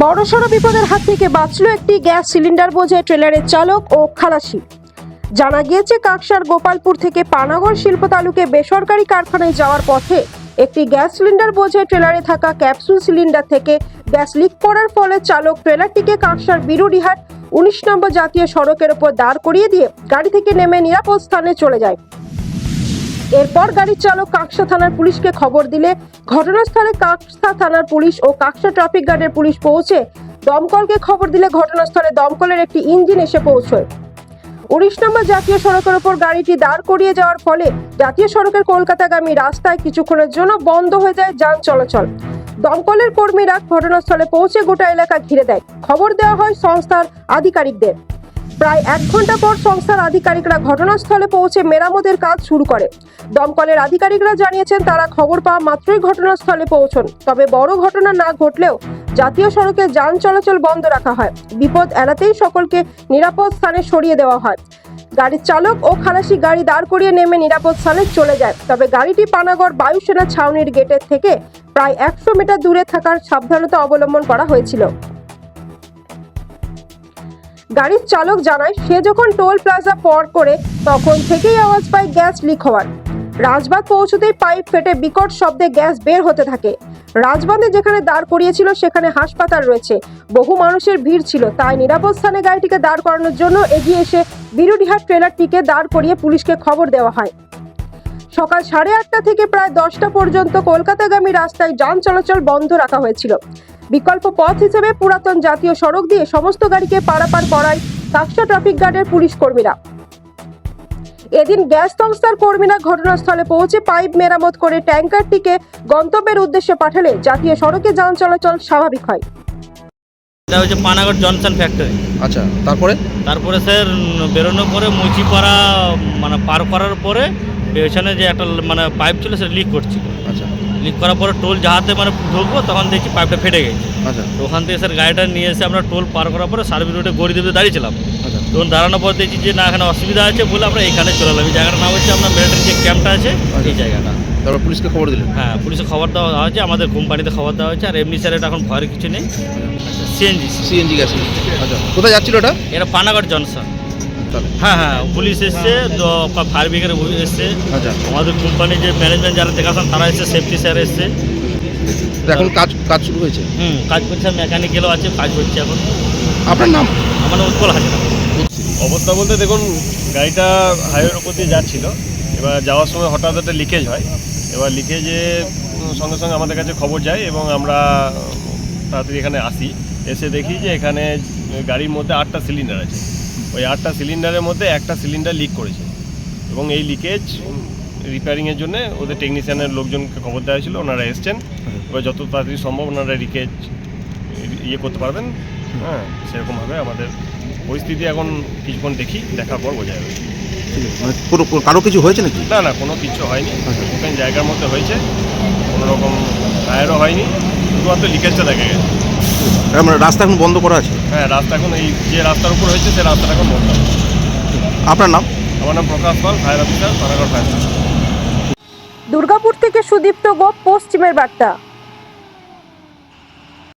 বড়সড় বিপদের হাত থেকে বাঁচল একটি গ্যাস সিলিন্ডার বোঝে ট্রেলারের চালক ও খালাসি। জানা গিয়েছে, কাকসার গোপালপুর থেকে পানাগড় শিল্প তালুকে বেসরকারি কারখানায় যাওয়ার পথে একটি গ্যাস সিলিন্ডার বোঝে ট্রেলারে থাকা ক্যাপসুল সিলিন্ডার থেকে গ্যাস লিক করার ফলে চালক ট্রেলারটিকে কাকসার বিরুডিহাট উনিশ নম্বর জাতীয় সড়কের ওপর দাঁড় করিয়ে দিয়ে গাড়ি থেকে নেমে নিরাপদ স্থানে চলে যায়। এরপর গাড়ির চালক কাকসা থানার পুলিশকে খবর দিলে ঘটনাস্থলে কাকসা থানার পুলিশ ও কাকসা ট্রাফিক গার্ডের পুলিশ পৌঁছে দমকলকে খবর দিলে ঘটনাস্থলে দমকলের একটি ইঞ্জিন এসে পৌঁছয়। উনিশ নম্বর জাতীয় সড়কের ওপর গাড়িটি দাঁড় করিয়ে যাওয়ার ফলে জাতীয় সড়কের কলকাতাগামী রাস্তায় কিছুক্ষণের জন্য বন্ধ হয়ে যায় যান চলাচল। দমকলের কর্মীরা ঘটনাস্থলে পৌঁছে গোটা এলাকা ঘিরে দেয়। খবর দেওয়া হয় সংস্থার আধিকারিকদের। প্রায় এক ঘণ্টা পর সংস্থার আধিকারিকরা ঘটনাস্থলে পৌঁছে মেরামতের কাজ শুরু করে। দমকলের আধিকারিকরা জানিয়েছেন, তারা খবর পাওয়া মাত্রই ঘটনাস্থলে পৌঁছন। তবে বড় ঘটনা না ঘটলেও জাতীয় সড়কে যান চলাচল বন্ধ রাখা হয়। বিপদ এড়াতেই সকলকে নিরাপদ স্থানে সরিয়ে দেওয়া হয়। গাড়ির চালক ও খালাসি গাড়ি দাঁড় করিয়ে নেমে নিরাপদ স্থানে চলে যায়। তবে গাড়িটি পানাগড় বায়ুসেনা ছাউনির গেটের থেকে প্রায় একশো মিটার দূরে থাকার সাবধানতা অবলম্বন করা হয়েছিল। গাড়ির চালক জানায়, সে যখন টোল প্লাজা পর করে, তখন থেকেই আওয়াজ পায় গ্যাস লিক হওয়ার। রাজবাঁধ পৌঁছতেই পাইপ ফেটে বিকট শব্দে গ্যাস বের হতে থাকে। রাজবাঁধে যেখানে দাঁড় করিয়েছিল, সেখানে হাসপাতাল রয়েছে। বহু মানুষের ভিড় ছিল, তাই নিরাপদ স্থানে গাড়িটিকে দাঁড় করানোর জন্য এগিয়ে এসে বিরুডিহাট ট্রেলারটিকে দাঁড় করিয়ে পুলিশকে খবর দেওয়া হয়। সকাল সাড়ে আটটা থেকে প্রায় দশটা পর্যন্ত কলকাতাগামী রাস্তায় যান চলাচল বন্ধ রাখা হয়েছিল। বিকল্প পথ হিসেবে পুরাতন জাতীয় সড়ক দিয়ে সমস্ত গাড়িকে পারাপার করায় কাকসা ট্রাফিক গার্ডের পুলিশ কর্মীরা। এদিন গ্যাস সংস্থার কর্মীরা ঘটনাস্থলে পৌঁছে পাইপ মেরামত করে ট্যাঙ্কারটিকে গন্তব্যের উদ্দেশ্যে পাঠালে জাতীয় সড়কে যান চলাচল স্বাভাবিক হয়। এটা হচ্ছে পানাগড় জনসন ফ্যাক্টরি আচ্ছা তারপরে? তারপরে স্যার বেরোনোর পরে মুচিপাড়া মানে পার করার পরে পেছনে যে একটা মানে পাইপ ছিল সেটা লিক করছিল। আচ্ছা। লিক করার পরে টোল যাহাতে মানে ঢুকবো তখন দেখছি পাইপটা ফেটে গেছে। আচ্ছা। তো ওখান থেকে স্যার গাড়িটা নিয়ে এসে আমরা টোল পার করার পরে সার্ভিস রোডে গড়ি দেবে দাঁড়িয়েছিলাম। আচ্ছা। তখন দাঁড়ানোর পর দেখছি যে না এখানে অসুবিধা আছে বলে আমরা এখানে চলে এলাম। এই জায়গাটার নাম হচ্ছে আপনার মিলিটারি যে ক্যাম্পটা আছে এই জায়গাটা। তারপর পুলিশকে খবর দিলেন? হ্যাঁ পুলিশে খবর দেওয়া হয়েছে আমাদের কোম্পানিতে খবর দেওয়া হয়েছে আর এমনি স্যার এটা এখন ভয়ের কিছু নেই। সিএনজি সিএনজি গ্যাস আচ্ছা। কোথায় যাচ্ছিল এটা? এটা পানাগড় জনসন তাহলে? হ্যাঁ হ্যাঁ পুলিশ এসছে তো ফায়ার ব্রিগেড এসছে। আচ্ছা। আমাদের কোম্পানির যে ম্যানেজমেন্ট যারা দেখাশোনা তারা এসছে সেফটি স্যার এসছে। এখন কাজ কাজ শুরু হয়েছে? হুম কাজ করছে মেকানিক্যালও আছে কাজ করছে এখন। আপনার নাম? আমার নাম উৎপল হাজরা। অবস্থা বলতে দেখুন গাড়িটা হাইওয়ের উপর দিয়ে যাচ্ছিল। এবার যাওয়ার সময় হঠাৎ একটা লিকেজ হয়। এবার লিকেজে সঙ্গে সঙ্গে আমাদের কাছে খবর যায় এবং আমরা তাড়াতাড়ি এখানে আসি। এসে দেখি যে এখানে গাড়ির মধ্যে আটটা সিলিন্ডার আছে। ওই আটটা সিলিন্ডারের মধ্যে একটা সিলিন্ডার লিক করেছে। এবং এই লিকেজ রিপেয়ারিংয়ের জন্য ওদের টেকনিশিয়ানের লোকজনকে খবর দেওয়া হয়েছিল ওনারা এসছেন। এবার যত তাড়াতাড়ি সম্ভব ওনারা লিকেজ ইয়ে করতে পারবেন। হ্যাঁ সেরকমভাবে আমাদের পরিস্থিতি এখন কিছুক্ষণ দেখি দেখার পর বোঝা যাবে। মানে কোনো- কারও কিছু হয়েছে নাকি? না না কোনো কিছু হয়নি। ওখানে জায়গার মধ্যে হয়েছে কোনো রকম টায়ারও হয়নি। শুধুমাত্র লিকেজটা দেখা গেছে। মানে রাস্তা এখন বন্ধ করা আছে? হ্যাঁ রাস্তা এখন এই যে রাস্তার উপর হয়েছে সেই রাস্তাটা এখন বন্ধ। আপনার নাম? আমার নাম Prakash Pal fire officer Panagarh fire Durgapur থেকে সুদীপ্ত গোপ পশ্চিমের বার্তা।